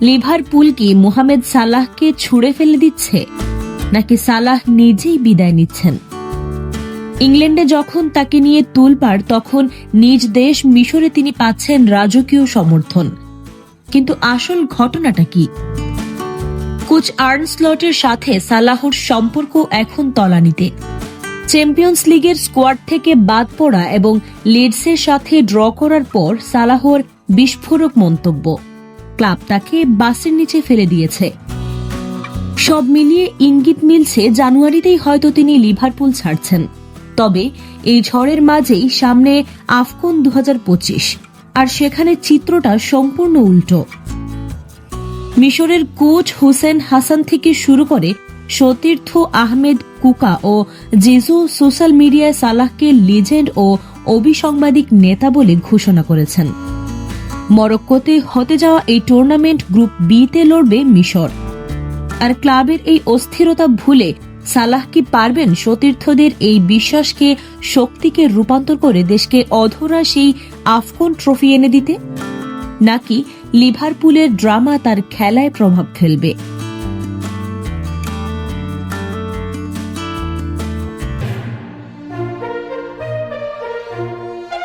Liverpool কি Mohamed সালাহকে ছুড়ে ফেলে দিচ্ছে? নাকি সালাহ নিজেই বিদায় নিচ্ছেন? ইংল্যান্ডে যখন তাকে নিয়ে তুলপাড়, তখন নিজ দেশ মিশরে তিনি পাচ্ছেন রাজকীয় সমর্থন। কিন্তু আসল ঘটনাটা কি? কোচ আর্নস্লটের সাথে সালাহর সম্পর্ক এখন তলানিতে। চ্যাম্পিয়ন্স লিগের স্কোয়াড থেকে বাদ পড়া এবং লিডসের সাথে ড্র করার পর সালাহর বিস্ফোরক মন্তব্য। ক্লাব তাকে বাসের নিচে ফেলে দিয়েছে। সব মিলিয়ে ইঙ্গিত মিলছে জানুয়ারিতেই হয়তো তিনি লিভারপুল ছাড়ছেন। তবে এই ঝড়ের মাঝেই সামনে আফকন দু হাজার পঁচিশ, আর সেখানে চিত্রটা সম্পূর্ণ উল্টো। মিশরের কোচ হুসেন হাসান থেকে শুরু করে সতীর্থ আহমেদ কুকা ও জিজু সোশ্যাল মিডিয়ায় সালাহকে লিজেন্ড ও অবিসাংবাদিক নেতা বলে ঘোষণা করেছেন। মরক্কোতে হতে যাওয়া এই টুর্নামেন্ট গ্রুপ বিতে লড়বে মিশর। আর ক্লাবের এই অস্থিরতা ভুলে সালাহ কি পারবেন সতীর্থদের এই বিশ্বাসকে, শক্তিকে রূপান্তর করে দেশকে অধরা সেই আফকন ট্রফি এনে দিতে? নাকি লিভারপুলের ড্রামা তার খেলায় প্রভাব ফেলবে?